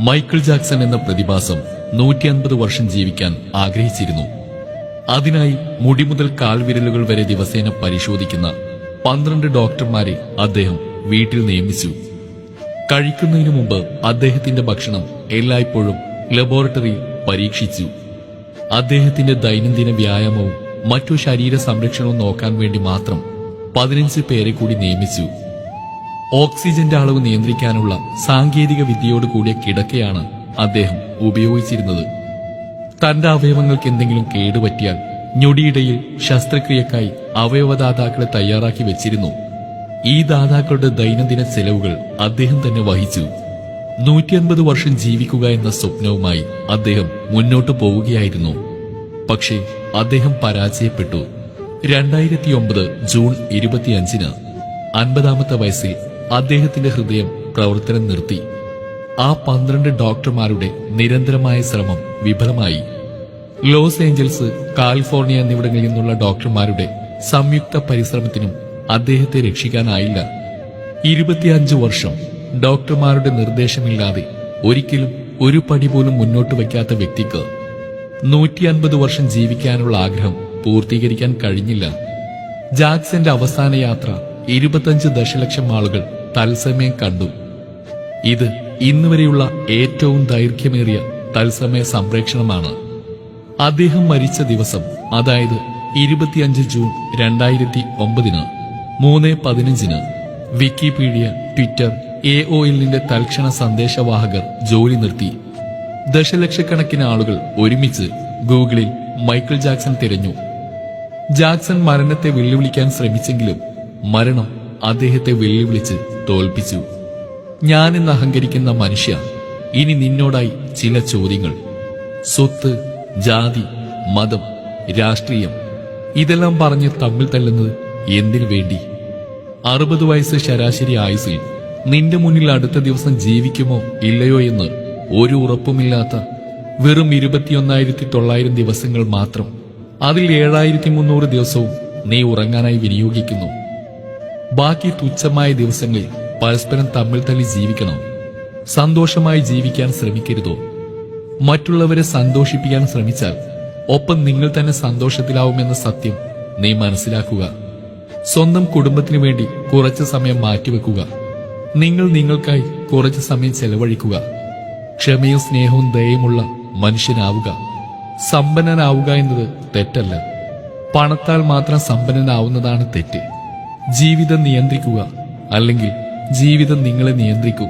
Michael Jackson എന്ന പ്രതിഭാസം നൂറ്റി അൻപത് വർഷം ജീവിക്കാൻ ആഗ്രഹിച്ചിരുന്നു. അതിനായി മുടി മുതൽ കാൽവിരലുകൾ വരെ ദിവസേന പരിശോധിക്കുന്ന പന്ത്രണ്ട് ഡോക്ടർമാരെ അദ്ദേഹം വീട്ടിൽ നിയമിച്ചു. കഴിക്കുന്നതിനു മുമ്പ് അദ്ദേഹത്തിന്റെ ഭക്ഷണം എല്ലായ്പ്പോഴും ലബോറട്ടറിയിൽ പരീക്ഷിച്ചു. അദ്ദേഹത്തിന്റെ ദൈനംദിന വ്യായാമവും മറ്റു ശരീര സംരക്ഷണവും നോക്കാൻ വേണ്ടി മാത്രം പതിനഞ്ച് പേരെ കൂടി നിയമിച്ചു. ഓക്സിജന്റെ അളവ് നിയന്ത്രിക്കാനുള്ള സാങ്കേതിക വിദ്യയോട് കൂടിയ കിടക്കയാണ് അദ്ദേഹം ഉപയോഗിച്ചിരുന്നത്. തന്റെ അവയവങ്ങൾക്ക് എന്തെങ്കിലും കേടുപറ്റിയാൽ ഞൊടിയിടയിൽ ശസ്ത്രക്രിയക്കായി അവയവദാതാക്കളെ തയ്യാറാക്കി വെച്ചിരുന്നു. ഈ ദാതാക്കളുടെ ദൈനംദിന ചെലവുകൾ അദ്ദേഹം തന്നെ വഹിച്ചു. നൂറ്റിയൻപത് വർഷം ജീവിക്കുക എന്ന സ്വപ്നവുമായി അദ്ദേഹം മുന്നോട്ടു പോവുകയായിരുന്നു. പക്ഷേ അദ്ദേഹം പരാജയപ്പെട്ടു. രണ്ടായിരത്തി ഒമ്പത് ജൂൺ ഇരുപത്തിയഞ്ചിന് അൻപതാമത്തെ വയസ്സിൽ അദ്ദേഹത്തിന്റെ ഹൃദയം പ്രവർത്തനം നിർത്തി. ആ പന്ത്രണ്ട് ഡോക്ടർമാരുടെ നിരന്തരമായ ശ്രമം വിഫലമായി. ലോസ് ഏഞ്ചൽസ് കാലിഫോർണിയ എന്നിവിടങ്ങളിൽ നിന്നുള്ള ഡോക്ടർമാരുടെ സംയുക്ത പരിശ്രമത്തിനും അദ്ദേഹത്തെ രക്ഷിക്കാനായില്ല. ഇരുപത്തിയഞ്ച് വർഷം ഡോക്ടർമാരുടെ നിർദ്ദേശമില്ലാതെ ഒരിക്കലും ഒരു പടി പോലും മുന്നോട്ട് വയ്ക്കാത്ത വ്യക്തിക്ക് നൂറ്റി അൻപത് വർഷം ജീവിക്കാനുള്ള ആഗ്രഹം പൂർത്തീകരിക്കാൻ കഴിഞ്ഞില്ല. ജാക്സന്റെ അവസാന യാത്ര ഇരുപത്തഞ്ച് ദശലക്ഷം ആളുകൾ തത്സമയം കണ്ടു. ഇത് ഇന്നുവരെയുള്ള ഏറ്റവും ദൈർഘ്യമേറിയ തത്സമയ സംപ്രേക്ഷണമാണ്. അദ്ദേഹം മരിച്ച ദിവസം അതായത് ഇരുപത്തിയഞ്ച് ജൂൺ രണ്ടായിരത്തി ഒമ്പതിന് മൂന്ന് പതിനഞ്ചിന് വിക്കിപീഡിയ ട്വിറ്റർ എ ഒ എല്ലിന്റെ തൽക്ഷണ സന്ദേശവാഹകർ ജോലി നിർത്തി. ദശലക്ഷക്കണക്കിന് ആളുകൾ ഒരുമിച്ച് ഗൂഗിളിൽ മൈക്കിൾ ജാക്സൺ തിരഞ്ഞു. ജാക്സൺ മരണത്തെ വെല്ലുവിളിക്കാൻ ശ്രമിച്ചെങ്കിലും മരണം അദ്ദേഹത്തെ വെല്ലുവിളിച്ച് തോൽപ്പിച്ചു. ഞാനെന്ന് അഹങ്കരിക്കുന്ന മനുഷ്യ ഇനി നിന്നോടായി ചില ചോദ്യങ്ങൾ. സ്വത്ത് ജാതി മതം രാഷ്ട്രീയം ഇതെല്ലാം പറഞ്ഞ് തമ്മിൽ തല്ലുന്നത് എന്തിനു വേണ്ടി? അറുപത് വയസ്സ് ശരാശരി ആയുസിൽ നിന്റെ മുന്നിൽ അടുത്ത ദിവസം ജീവിക്കുമോ ഇല്ലയോ എന്ന് ഒരു ഉറപ്പുമില്ലാത്ത വെറും ഇരുപത്തിയൊന്നായിരത്തി തൊള്ളായിരം ദിവസങ്ങൾ മാത്രം അതിൽ ഏഴായിരത്തി മുന്നൂറ് ദിവസവും നീ ഉറങ്ങാനായി വിനിയോഗിക്കുന്നു. ബാക്കി തുച്ഛമായ ദിവസങ്ങളിൽ പരസ്പരം തമ്മിൽ തള്ളി ജീവിക്കണം. സന്തോഷമായി ജീവിക്കാൻ ശ്രമിക്കരുതോ? മറ്റുള്ളവരെ സന്തോഷിപ്പിക്കാൻ ശ്രമിച്ചാൽ ഒപ്പം നിങ്ങൾ തന്നെ സന്തോഷത്തിലാവുമെന്ന സത്യം നീ മനസ്സിലാക്കുക. സ്വന്തം കുടുംബത്തിനു വേണ്ടി കുറച്ച് സമയം മാറ്റിവെക്കുക. നിങ്ങൾ നിങ്ങൾക്കായി കുറച്ച് സമയം ചെലവഴിക്കുക. ക്ഷമയും സ്നേഹവും ദയയുമുള്ള മനുഷ്യനാവുക. സമ്പന്നനാവുക എന്നത് തെറ്റല്ല. പണത്താൽ മാത്രം സമ്പന്നനാവുന്നതാണ് തെറ്റ്. ജീവിതം നിയന്ത്രിക്കുക. അല്ലെങ്കിൽ ജീവിതം നിങ്ങളെ നിയന്ത്രിക്കൂ.